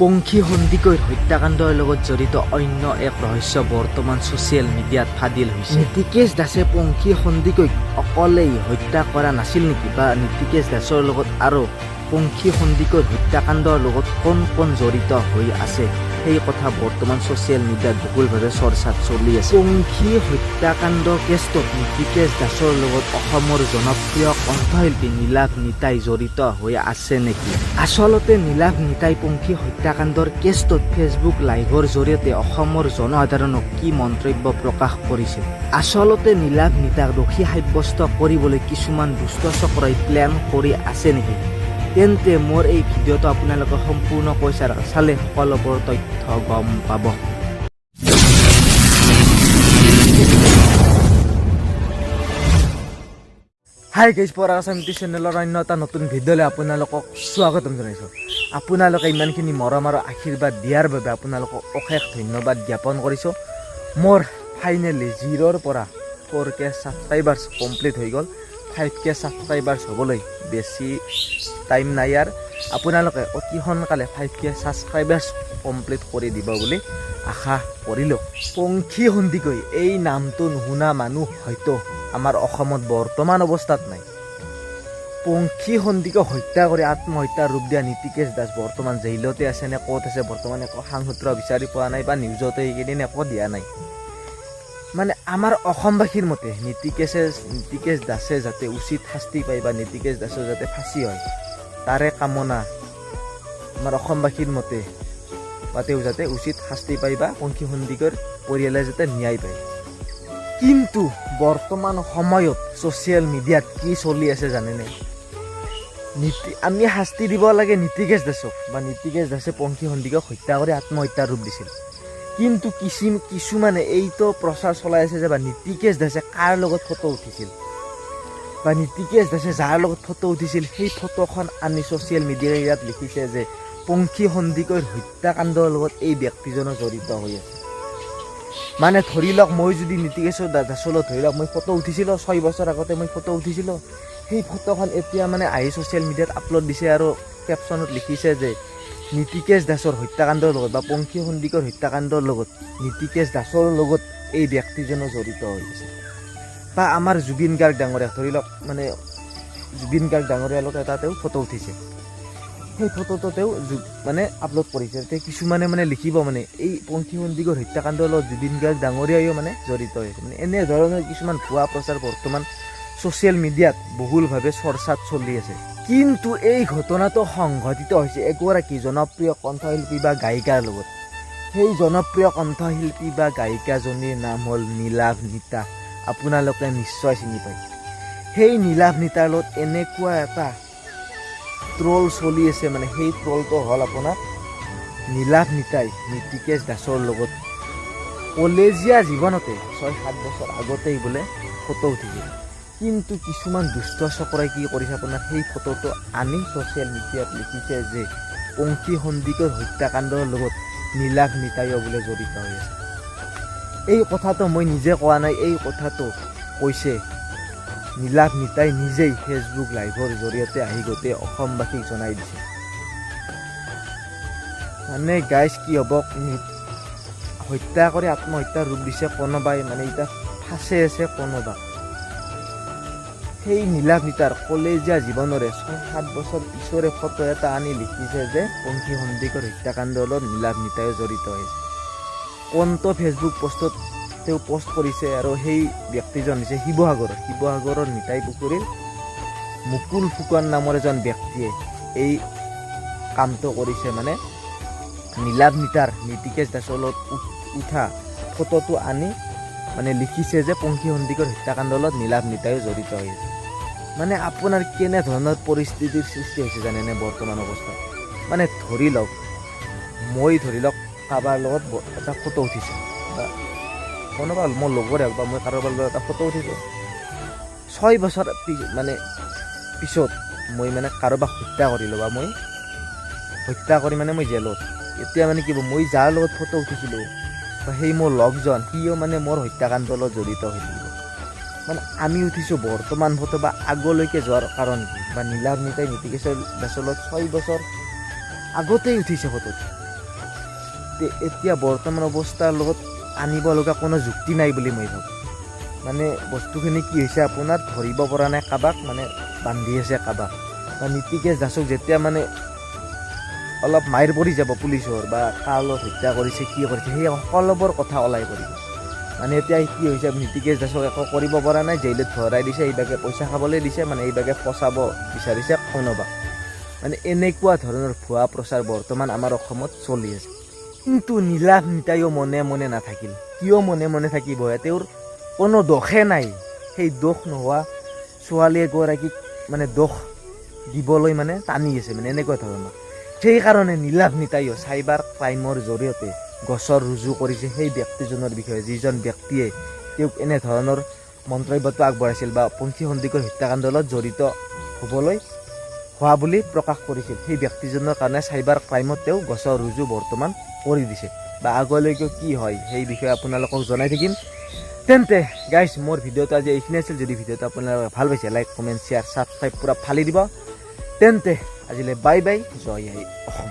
পংখী সন্দিকৈ হত্যাকাণ্ডৰ লগত জড়িত অন্য এক ৰহস্য বৰ্তমান ছ'চিয়েল মিডিয়াত ফাদিল হৈছে। নীতিকেশ দাসে পংখী সন্দিকৈক অকলেই হত্যা কৰা নাছিল নেকি বা নীতিকেশ দাসৰ লগত আৰু পংখী সন্দিকৈ হত্যাকাণ্ডৰ লগত কোন কোন জড়িত হৈ আছে? সেই কথা বৰ্তমান ছ'চিয়েল মিডিয়াত বহুলভাৱে চৰ্চাত চলি আছে। পংখী হত্যাকাণ্ড কেছটোত নীতিকেশ দাসৰ লগত অসমৰ জনপ্ৰিয় কণ্ঠশিল্পী নীলাভ নিতাই জড়িত হৈ আছে নেকি? আচলতে নীলাভ নিতাই পংখী হত্যাকাণ্ডৰ কেছটোত ফেচবুক লাইভৰ জৰিয়তে অসমৰ জনসাধাৰণক কি মন্তব্য প্ৰকাশ কৰিছে? আচলতে নীলাভ নিতাক দোষী সাব্যস্ত কৰিবলৈ কিছুমান দুষ্ট চক্ৰই প্লেন কৰি আছে নেকি? তেন্তে মোৰ এই ভিডিঅ'টো আপোনালোকে সম্পূৰ্ণকৈ চালে সকলোবোৰ তথ্য গম পাব। হাই গেজ পৰা সমিতি চেনেলৰ অন্য এটা নতুন ভিডিঅ'লৈ আপোনালোকক স্বাগতম জনাইছোঁ। আপোনালোকে ইমানখিনি মৰম আৰু আশীৰ্বাদ দিয়াৰ বাবে আপোনালোকক অশেষ ধন্যবাদ জ্ঞাপন কৰিছোঁ। মোৰ ফাইনেলি জিৰ'ৰ পৰা ফ'ৰ কে ছাবস্ক্ৰাইবাৰ্ছ কমপ্লিট হৈ গ'ল। ফাইভ কে ছাবস্ক্ৰাইবাৰ্ছ হ'বলৈ বেছি টাইম নাই ইয়াৰ আপোনালোকে অতি সোনকালে ফাইভ কে ছাবস্ক্ৰাইবাৰ্ছ কমপ্লিট কৰি দিব বুলি আশা কৰিলোঁ। পংখী সন্দিকৈ এই নামটো নুশুনা মানুহ হয়তো আমাৰ অসমত বৰ্তমান অৱস্থাত নাই। পংখী সন্দিকৈ হত্যা কৰি আত্মহত্যাৰ ৰূপ দিয়া নীতিকেশ দাস বৰ্তমান জেইলতে আছে নে ক'ত আছে, বৰ্তমান একো সূত্ৰ বিচাৰি পোৱা নাই বা নিউজতে এইকেইদিন একো দিয়া নাই। মানে আমাৰ অসমবাসীৰ মতে নীতিকেশে নীতিকেশ দাসে যাতে উচিত শাস্তি পায় বা নীতিকেশ দাসৰ যাতে ফাঁচি হয় তাৰে কামনা আমাৰ অসমবাসীৰ মতে বা তেওঁ যাতে উচিত শাস্তি পায় বা পংখী সন্দিকৰ পৰিয়ালে যাতে ন্যায় পায়। কিন্তু বৰ্তমান সময়ত ছ'চিয়েল মিডিয়াত কি চলি আছে জানেনে? নীতি আমি শাস্তি দিব লাগে নীতিকেশ দাসক বা নীতিকেশ দাসে পংখী সন্দিকক হত্যা কৰি আত্মহত্যাৰ ৰূপ দিছিল। কিন্তু কিছু কিছুমানে এইটো প্ৰচাৰ চলাই আছে যে বা নীতিকেশ দাসে কাৰ লগত ফটো উঠিছিল? বা নীতিকেশ দাসে যাৰ লগত ফটো উঠিছিল, সেই ফটোখন আনি ছ'চিয়েল মিডিয়াৰ ইয়াত লিখিছে যে পংখী সন্দিকৈ হত্যাকাণ্ডৰ লগত এই ব্যক্তিজনো জড়িত হৈ আছে। মানে ধৰি লওক, মই যদি নীতিকেশৰ দাসৰ লগত ধৰি লওক, মই ফটো উঠিছিলোঁ, ছয় বছৰ আগতে মই ফটো উঠিছিলোঁ, সেই ফটোখন এতিয়া মানে আহি ছ'চিয়েল মিডিয়াত আপলোড দিছে আৰু কেপশ্যনত লিখিছে যে নীতিকেশ দাসৰ হত্যাকাণ্ডৰ লগত বা পংখী সন্দিকৰ হত্যাকাণ্ডৰ লগত নীতিকেশ দাসৰ লগত এই ব্যক্তিজনো জড়িত হৈ আছে। বা আমাৰ জুবিন গাৰ্গ ডাঙৰীয়া, ধৰি লওক মানে জুবিন গাৰ্গ ডাঙৰীয়াৰ লগত এটা তেওঁ ফটো উঠিছে। সেই ফটোটো তেওঁ মানে আপলোড কৰিছে। এতিয়া কিছুমানে মানে লিখিব মানে এই পংখী সন্দিকৰ হত্যাকাণ্ডৰ লগত জুবিন গাৰ্গ ডাঙৰীয়াইও মানে জড়িত হৈ আছে। মানে এনেধৰণৰ কিছুমান ভুৱা প্ৰচাৰ বৰ্তমান ছ'চিয়েল মিডিয়াত বহুলভাৱে চৰ্চাত চলি আছে। কিন্তু এই ঘটনাটো সংঘটিত হৈছে এগৰাকী জনপ্ৰিয় কণ্ঠশিল্পী বা গায়িকাৰ লগত। সেই জনপ্ৰিয় কণ্ঠশিল্পী বা গায়িকাজনীৰ নাম হ'ল নীলাভ নিতা। আপোনালোকে নিশ্চয় চিনি পায়। সেই নীলাভ নিতাৰ লগত এনেকুৱা এটা ট্ৰল চলি আছে মানে সেই ট্ৰলটো হ'ল আপোনাৰ নীলাভ নিতাই নীতিকেশ দাসৰ লগত। কলেজীয়া জীৱনতে ছয় সাত বছৰ আগতেই বোলে ফটো উঠিছিল। কিন্তু কিছুমান দুষ্ট চক্ৰই কি কৰিছে আপোনাৰ, সেই ফটোটো আনি ছ'চিয়েল মিডিয়াত লিখিছে যে পংখী সন্দিকৰ হত্যাকাণ্ডৰ লগত নীলাভ নিতাইও বোলে জড়িত হৈ আছে। এই কথাটো মই নিজে কোৱা নাই, এই কথাটো কৈছে নীলাভ নিতাই নিজেই ফেচবুক লাইভৰ জৰিয়তে আহি গোটেই অসমবাসীক জনাই দিছে। মানে গাইজ কি হ'ব? হত্যা কৰি আত্মহত্যাৰ ৰূপ দিছে কোনোবাই মানে এতিয়া ফাঁচে আছে কোনোবা। সেই নীলাভ নিতাৰ কলেজীয়া জীৱনৰে ছয় সাত বছৰ পিছৰে ফটো এটা আনি লিখিছে যে পংখী সন্দিকৰ হত্যাকাণ্ডৰ লগত নীলাভ নিতাইও জড়িত হৈছে কোনটো ফেচবুক পোষ্টত তেওঁ পোষ্ট কৰিছে আৰু সেই ব্যক্তিজন হৈছে শিৱসাগৰৰ শিৱসাগৰৰ নিতাই পুখুৰীৰ মুকুল ফুকন নামৰ এজন ব্যক্তিয়ে এই কামটো কৰিছে। মানে নীলাভ নিতাৰ নীতিকেশ দাসৰ লগত উঠা ফটোটো আনি মানে লিখিছে যে পংখী সন্দিকৰ হত্যাকাণ্ডৰ লগত নীলাভ নিতাইও জড়িত হৈ আছে। মানে আপোনাৰ কেনে ধৰণৰ পৰিস্থিতিৰ সৃষ্টি হৈছে জানেনে বৰ্তমান অৱস্থাত মানে ধৰি লওক, মই ধৰি লওক কাৰোবাৰ লগত এটা ফটো উঠিছোঁ। বা কোনোবা মোৰ লগৰে হওক বা মই কাৰোবাৰ লগত এটা ফটো উঠিছোঁ। ছয় বছৰ মানে পিছত মই মানে কাৰোবাক হত্যা কৰিলোঁ বা মই হত্যা কৰি মানে মই জেলত। এতিয়া মানে কি মই যাৰ লগত ফটো উঠিছিলোঁ বা সেই মোৰ লগজন, সিও মানে মোৰ হত্যাকাণ্ডৰ লগত জড়িত হৈ থাকিব মানে আমি উঠিছোঁ বৰ্তমান ফটো বা আগলৈকে যোৱাৰ কাৰণ কি? বা নীলাভ নিতাই নীতিকেশৰ দাসৰ ছয় বছৰ আগতেই উঠিছে ফটোত। এতিয়া বৰ্তমান অৱস্থাৰ লগত আনিব লগা কোনো যুক্তি নাই বুলি মই ভাবোঁ। মানে বস্তুখিনি কি হৈছে আপোনাৰ? ধৰিব পৰা নাই কাবাক মানে বান্ধি আছে কাবাক। বা নীতিকেশ দাসক যেতিয়া মানে অলপ মাইৰ পৰি যাব পুলিচৰ বা কালত হত্যা কৰিছে, কি কৰিছে, সেই সকলোবোৰ কথা ওলাই পৰিব। মানে এতিয়া কি হৈছে নীতিকেশ দাসক একো কৰিব পৰা নাই জেইলত ভৰাই দিছে এইভাগে পইচা খাবলৈ দিছে মানে এইভাগে ফচাব বিচাৰিছে কোনোবা মানে এনেকুৱা ধৰণৰ ভুৱা প্ৰচাৰ বৰ্তমান আমাৰ অসমত চলি আছে। কিন্তু নীলাভ নিতাইও মনে মনে নাথাকিল। কিয় মনে মনে থাকিব তেওঁৰ কোনো দোষে নাই। সেই দোষ নোহোৱা ছোৱালী এগৰাকীক মানে দোষ দিবলৈ মানে টানি আছে মানে এনেকুৱা ধৰণৰ। সেইকাৰণে নীলাভ নিতাইও চাইবাৰ ক্ৰাইমৰ জৰিয়তে গোচৰ ৰুজু কৰিছে সেই ব্যক্তিজনৰ বিষয়ে যিজন ব্যক্তিয়ে তেওঁক এনেধৰণৰ মন্তব্যটো আগবঢ়াইছিল বা পন্থী সন্দিকৈ হত্যাকাণ্ডৰ লগত জড়িত হ'বলৈ হোৱা বুলি প্ৰকাশ কৰিছিল সেই ব্যক্তিজনৰ কাৰণে চাইবাৰ ক্ৰাইমত তেওঁ গোচৰ ৰুজু বৰ্তমান কৰি দিছে। বা আগলৈকে কি হয় সেই বিষয়ে আপোনালোকক জনাই থাকিম। তেন্তে গাইজ মোৰ ভিডিঅ'টো আজি এইখিনি আছিল। যদি ভিডিঅ'টো আপোনালোকে ভাল পাইছে লাইক কমেণ্ট শ্বেয়াৰ ছাবস্ক্ৰাইব পূৰা ফালি দিব। তেন্তে আজিলৈ বাই বাই জয় অসম